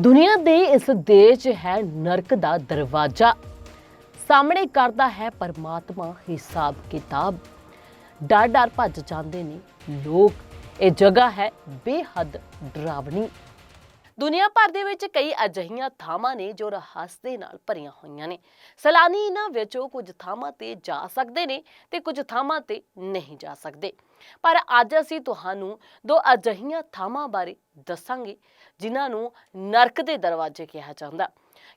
ਦੁਨੀਆ ਦੇ ਇਸ ਦੇਸ਼ ਹੈ ਨਰਕ ਦਾ ਦਰਵਾਜ਼ਾ। ਸਾਹਮਣੇ ਕਰਦਾ ਹੈ ਪਰਮਾਤਮਾ ਹਿਸਾਬ ਕਿਤਾਬ। ਡਰ ਡਰ ਭੱਜ ਜਾਂਦੇ ਨੇ ਲੋਕ। ਇਹ ਜਗ੍ਹਾ ਹੈ ਬੇਹੱਦ ਡਰਾਵਣੀ। ਦੁਨੀਆ ਭਰ ਦੇ ਵਿੱਚ ਕਈ ਅਜਿਹੀਆਂ ਥਾਵਾਂ ਨੇ ਜੋ ਰਹੱਸ ਦੇ ਨਾਲ ਭਰੀਆਂ ਹੋਈਆਂ ਨੇ। ਸੈਲਾਨੀ ਇਹਨਾਂ ਵਿੱਚੋਂ ਕੁਝ ਥਾਵਾਂ ਤੇ ਜਾ ਸਕਦੇ ਨੇ ਤੇ ਕੁਝ ਥਾਵਾਂ ਤੇ ਨਹੀਂ ਜਾ ਸਕਦੇ। ਪਰ ਅੱਜ ਅਸੀਂ ਤੁਹਾਨੂੰ ਦੋ ਅਜਿਹੀਆਂ ਥਾਵਾਂ ਬਾਰੇ ਦੱਸਾਂਗੇ, ਜਿਨ੍ਹਾਂ ਨੂੰ ਨਰਕ ਦੇ ਦਰਵਾਜ਼ੇ ਕਿਹਾ ਜਾਂਦਾ।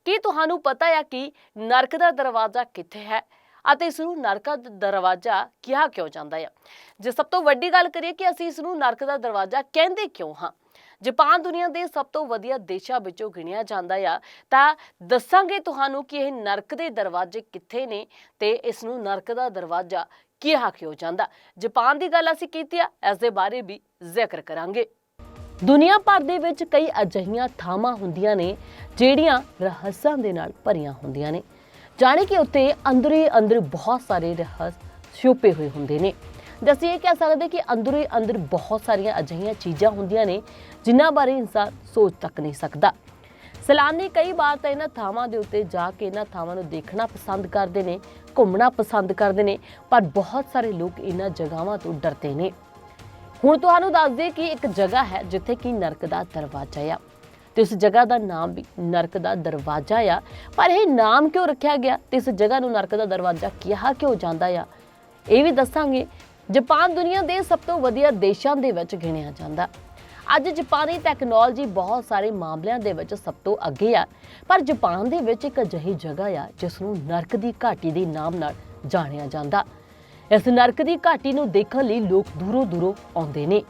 ਕੀ ਤੁਹਾਨੂੰ ਪਤਾ ਹੈ ਕਿ ਨਰਕ ਦਾ ਦਰਵਾਜ਼ਾ ਕਿੱਥੇ ਹੈ ਅਤੇ ਇਸ ਨੂੰ ਨਰਕ ਦਾ ਦਰਵਾਜ਼ਾ ਕਿਹਾ ਕਿਉਂ ਜਾਂਦਾ ਹੈ ਜੇ ਸਭ ਤੋਂ ਵੱਡੀ ਗੱਲ ਕਰੀਏ ਕਿ ਅਸੀਂ ਇਸ ਨੂੰ ਨਰਕ ਦਾ ਦਰਵਾਜ਼ਾ ਕਹਿੰਦੇ ਕਿਉਂ ਹਾਂ? ਜਾਪਾਨ ਦੁਨੀਆ ਦੇ ਸਭ ਤੋਂ ਵਧੀਆ ਦੇਸ਼ਾਂ ਵਿੱਚੋਂ ਗਿਣਿਆ ਜਾਂਦਾ ਆ, ਤਾਂ ਦੱਸਾਂਗੇ ਤੁਹਾਨੂੰ ਕਿ ਇਹ ਨਰਕ ਦੇ ਦਰਵਾਜ਼ੇ ਕਿੱਥੇ ਨੇ ਤੇ ਇਸ ਨੂੰ ਨਰਕ ਦਾ ਦਰਵਾਜ਼ਾ ਕਿਹਾ ਕਿਉਂ ਜਾਂਦਾ। ਜਾਪਾਨ ਦੀ ਗੱਲ ਅਸੀਂ ਕੀਤੀ ਆ ਇਸ ਦੇ ਬਾਰੇ ਵੀ ਜ਼ਿਕਰ ਕਰਾਂਗੇ। ਦੁਨੀਆ ਭਰ ਦੇ ਵਿੱਚ ਕਈ ਅਜਿਹੀਆਂ ਥਾਵਾਂ ਹੁੰਦੀਆਂ ਨੇ, ਜਿਹੜੀਆਂ ਰਹੱਸਾਂ ਦੇ ਨਾਲ ਭਰੀਆਂ ਹੁੰਦੀਆਂ ਨੇ। ਜਾਣੇ ਕਿ ਉੱਤੇ ਅੰਦਰੇ ਅੰਦਰ ਬਹੁਤ ਸਾਰੇ ਰਹੱਸ ਛੁਪੇ ਹੋਏ ਹੁੰਦੇ ਨੇ। ਅਸੀਂ ਇਹ ਕਹਿ ਸਕਦੇ ਕਿ ਅੰਦਰੇ ਅੰਦਰ ਬਹੁਤ ਸਾਰੀਆਂ ਅਜਿਹੀਆਂ ਚੀਜ਼ਾਂ ਹੁੰਦੀਆਂ ਨੇ, ਜਿਨ੍ਹਾਂ ਬਾਰੇ ਇਨਸਾਨ ਸੋਚ ਤੱਕ ਨਹੀਂ ਸਕਦਾ। ਸੈਲਾਨੀ ਕਈ ਵਾਰ ਤਾਂ ਇਹਨਾਂ ਥਾਵਾਂ ਦੇ ਉੱਤੇ ਜਾ ਕੇ ਇਹਨਾਂ ਥਾਵਾਂ ਨੂੰ ਦੇਖਣਾ ਪਸੰਦ ਕਰਦੇ ਨੇ, ਘੁੰਮਣਾ ਪਸੰਦ ਕਰਦੇ ਨੇ, ਪਰ ਬਹੁਤ ਸਾਰੇ ਲੋਕ ਇਹਨਾਂ ਜਗ੍ਹਾਵਾਂ ਤੋਂ ਡਰਦੇ ਨੇ। ਹੁਣ ਤੁਹਾਨੂੰ ਦੱਸ ਦਈਏ ਕਿ ਇੱਕ ਜਗ੍ਹਾ ਹੈ ਜਿੱਥੇ ਕਿ ਨਰਕ ਦਾ ਦਰਵਾਜ਼ਾ ਆ ਤੇ ਉਸ ਜਗ੍ਹਾ ਦਾ ਨਾਮ ਵੀ ਨਰਕ ਦਾ ਦਰਵਾਜ਼ਾ ਆ। ਪਰ ਇਹ ਨਾਮ ਕਿਉਂ ਰੱਖਿਆ ਗਿਆ ਤੇ ਇਸ ਜਗ੍ਹਾ ਨੂੰ ਨਰਕ ਦਾ ਦਰਵਾਜ਼ਾ ਕਿਹਾ ਕਿਉਂ ਜਾਂਦਾ ਆ? ਇਹ ਵੀ ਦੱਸਾਂਗੇ। ਜਾਪਾਨ ਦੁਨੀਆ ਦੇ ਸਭ ਤੋਂ ਵਧੀਆ ਦੇਸ਼ਾਂ ਦੇ ਵਿੱਚ ਗਿਣਿਆ ਜਾਂਦਾ। ਅੱਜ ਜਾਪਾਨੀ ਟੈਕਨੋਲੋਜੀ ਬਹੁਤ ਸਾਰੇ ਮਾਮਲਿਆਂ ਦੇ ਵਿੱਚ ਸਭ ਤੋਂ ਅੱਗੇ ਆ। ਪਰ ਜਾਪਾਨ ਦੇ ਵਿੱਚ ਇੱਕ ਅਜਿਹੀ ਜਗ੍ਹਾ ਆ ਜਿਸ ਨੂੰ ਨਰਕ ਦੀ ਘਾਟੀ ਦੇ ਨਾਮ ਨਾਲ ਜਾਣਿਆ ਜਾਂਦਾ। ਇਸ ਨਰਕ ਦੀ ਘਾਟੀ ਨੂੰ ਦੇਖਣ ਲਈ ਲੋਕ ਦੂਰੋਂ ਦੂਰੋਂ ਆਉਂਦੇ ਨੇ।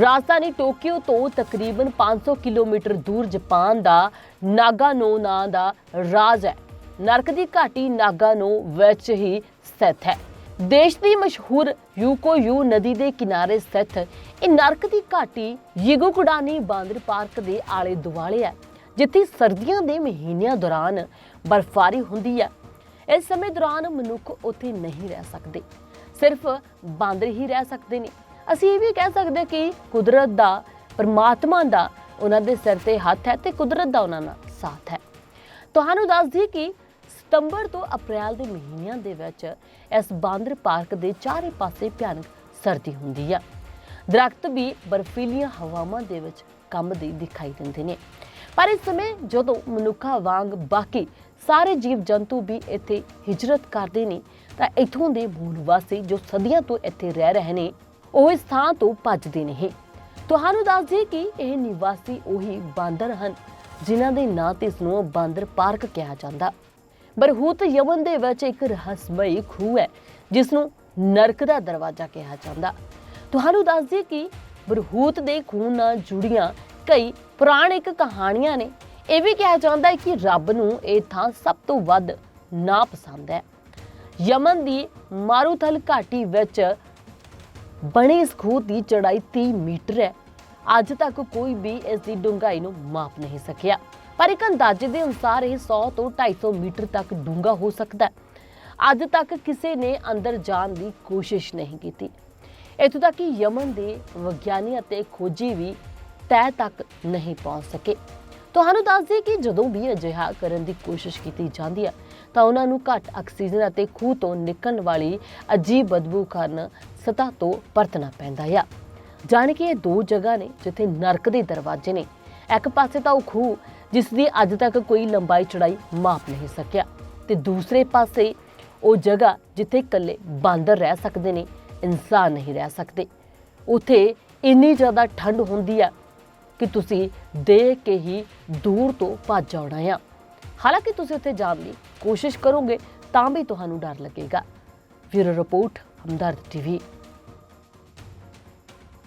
ਰਾਜਧਾਨੀ ਟੋਕੀਓ ਤੋਂ ਤਕਰੀਬਨ 500 ਕਿਲੋਮੀਟਰ ਦੂਰ ਜਾਪਾਨ ਦਾ ਨਾਗਾਨੋ ਨਾਂ ਦਾ ਰਾਜ ਹੈ। ਨਰਕ ਦੀ ਘਾਟੀ ਨਾਗਾਨੋ ਵਿੱਚ ਹੀ ਸਥਿਤ ਹੈ। ਦੇਸ਼ ਦੀ ਮਸ਼ਹੂਰ ਯੂਕੋਯੂ ਨਦੀ ਦੇ ਕਿਨਾਰੇ ਸਥਿਤ ਇਹ ਨਰਕ ਦੀ ਘਾਟੀ ਯਿਗੋਕੁਡਾਨੀ ਬਾਂਦਰ ਪਾਰਕ ਦੇ ਆਲੇ ਦੁਆਲੇ ਹੈ, ਜਿੱਥੇ ਸਰਦੀਆਂ ਦੇ ਮਹੀਨਿਆਂ ਦੌਰਾਨ ਬਰਫ਼ਬਾਰੀ ਹੁੰਦੀ ਹੈ। ਇਸ ਸਮੇਂ ਦੌਰਾਨ ਮਨੁੱਖ ਉੱਥੇ ਨਹੀਂ ਰਹਿ ਸਕਦੇ, ਸਿਰਫ ਬਾਂਦਰ ਹੀ ਰਹਿ ਸਕਦੇ ਨੇ। ਅਸੀਂ ਇਹ ਵੀ ਕਹਿ ਸਕਦੇ ਕਿ ਕੁਦਰਤ ਦਾ, ਪਰਮਾਤਮਾ ਦਾ ਉਹਨਾਂ ਦੇ ਸਿਰ ਤੇ ਹੱਥ ਹੈ ਤੇ ਕੁਦਰਤ ਦਾ ਉਹਨਾਂ ਨਾਲ ਸਾਥ ਹੈ। ਤੁਹਾਨੂੰ ਦੱਸ ਦਈਏ ਕਿ ਸਤੰਬਰ ਤੋਂ ਅਪ੍ਰੈਲ ਦੇ ਮਹੀਨਿਆਂ ਦੇ ਵਿੱਚ ਇਸ ਬਾਂਦਰ ਪਾਰਕ ਦੇ ਚਾਰੇ ਪਾਸੇ ਭਿਆਨਕ ਸਰਦੀ ਹੁੰਦੀ ਆ। ਦਰਖਤ ਵੀ ਬਰਫੀਲੀਆਂ ਹਵਾਵਾਂ ਦੇ ਵਿੱਚ ਕੰਬਦੇ ਦਿਖਾਈ ਦਿੰਦੇ ਨੇ। ਪਰ ਇਸ ਸਮੇਂ ਜਦੋਂ ਮਨੁੱਖਾਂ ਵਾਂਗ ਬਾਕੀ ਸਾਰੇ ਜੀਵ ਜੰਤੂ ਵੀ ਇੱਥੇ ਹਿਜਰਤ ਕਰਦੇ ਨੇ, ਤਾਂ ਇਥੋਂ ਦੇ ਮੂਲ ਵਾਸੀ ਜੋ ਸਦੀਆਂ ਤੋਂ ਇੱਥੇ ਰਹਿ ਰਹੇ ਨੇ, ਉਹ ਇਸ ਥਾਂ ਤੋਂ ਭੱਜਦੇ ਨਹੀਂ ਤੁਹਾਨੂੰ ਦੱਸ ਦਈਏ ਕਿ ਇਹ ਨਿਵਾਸੀ ਉਹੀ ਬਾਂਦਰ ਹਨ, ਜਿਨ੍ਹਾਂ ਦੇ ਨਾਂ ਤੇ ਇਸ ਨੂੰ ਬਾਂਦਰ ਪਾਰਕ ਕਿਹਾ ਜਾਂਦਾ। ਬਰਹੂਤ ਯਮਨ ਦੇ ਵਿੱਚ ਇੱਕ ਰਹੱਸਮਈ ਖੂਹ ਹੈ ਜਿਸ ਨੂੰ ਨਰਕ ਦਾ ਦਰਵਾਜ਼ਾ ਕਿਹਾ ਜਾਂਦਾ। ਤੁਹਾਨੂੰ ਦੱਸ ਦਈਏ ਕਿ ਬਰਹੂਤ ਦੇ ਖੂਹ ਨਾਲ ਜੁੜੀਆਂ ਕਈ ਪੁਰਾਣਿਕ ਕਹਾਣੀਆਂ ਨੇ। ਇਹ ਵੀ ਕਿਹਾ ਜਾਂਦਾ ਹੈ ਕਿ ਰੱਬ ਨੂੰ ਇਹ ਥਾਂ ਸਭ ਤੋਂ ਵੱਧ ਨਾ ਪਸੰਦ ਹੈ। ਯਮਨ ਦੀ ਮਾਰੂਥਲ ਘਾਟੀ ਵਿੱਚ ਬਣੇ ਇਸ ਖੂਹ ਦੀ ਚੜਾਈ 30 ਮੀਟਰ ਹੈ। ਅੱਜ ਤੱਕ ਕੋਈ ਵੀ ਇਸ ਦੀ ਡੂੰਘਾਈ ਨੂੰ ਮਾਪ ਨਹੀਂ ਸਕਿਆ। ਪਰ ਇੱਕ ਅੰਦਾਜ਼ੇ ਦੇ ਅਨੁਸਾਰ ਇਹ 100 ਤੋਂ 250 ਮੀਟਰ ਤੱਕ ਡੂੰਘਾ ਹੋ ਸਕਦਾ ਹੈ। ਅੱਜ ਤੱਕ ਕਿਸੇ ਨੇ ਅੰਦਰ ਜਾਣ ਦੀ ਕੋਸ਼ਿਸ਼ ਨਹੀਂ ਕੀਤੀ। ਇੱਥੋਂ ਤੱਕ ਕਿ ਯਮਨ ਦੇ ਵਿਗਿਆਨੀ ਅਤੇ ਖੋਜੀ ਵੀ ਤੈ ਤੱਕ ਨਹੀਂ ਪਹੁੰਚ ਸਕੇ। ਤੁਹਾਨੂੰ ਦੱਸ ਦਈਏ ਕਿ ਜਦੋਂ ਵੀ ਅਜਿਹਾ ਕਰਨ ਦੀ ਕੋਸ਼ਿਸ਼ ਕੀਤੀ ਜਾਂਦੀ ਹੈ, ਤਾਂ ਉਹਨਾਂ ਨੂੰ ਘੱਟ ਆਕਸੀਜਨ ਅਤੇ ਖੂਹ ਤੋਂ ਨਿਕਲਣ ਵਾਲੀ ਅਜੀਬ ਬਦਬੂ ਕਾਰਨ ਸਤਹ ਤੋਂ ਪਰਤਣਾ ਪੈਂਦਾ ਆ। ਜਾਣ ਕਿ ਇਹ ਦੋ ਜਗ੍ਹਾ ਨੇ ਜਿੱਥੇ ਨਰਕ ਦੇ ਦਰਵਾਜ਼ੇ ਨੇ। ਇੱਕ ਪਾਸੇ ਤਾਂ ਉਹ ਖੂਹ ਜਿਸ ਦੀ ਅੱਜ ਤੱਕ ਕੋਈ ਲੰਬਾਈ ਚੜਾਈ ਮਾਪ ਨਹੀਂ ਸਕਿਆ। ਤੇ ਦੂਸਰੇ ਪਾਸੇ ਉਹ ਜਗ੍ਹਾ ਜਿੱਥੇ ਇਕੱਲੇ ਬਾਂਦਰ ਰਹਿ ਸਕਦੇ ਨੇ, ਇਨਸਾਨ ਨਹੀਂ ਰਹਿ ਸਕਦੇ। ਉਥੇ ਇੰਨੀ ਜ਼ਿਆਦਾ ਠੰਡ ਹੁੰਦੀ ਆ ਕਿ ਤੁਸੀਂ ਦੇਖ ਕੇ ਹੀ ਦੂਰ ਤੋਂ ਭੱਜ ਆਉਣਾ ਆ। ਹਾਲਾਂਕਿ ਤੁਸੀਂ ਉੱਥੇ ਜਾਣ ਦੀ ਕੋਸ਼ਿਸ਼ ਕਰੋਗੇ ਤਾਂ ਵੀ ਤੁਹਾਨੂੰ ਡਰ ਲੱਗੇਗਾ। Bureau report, Hamdard TV.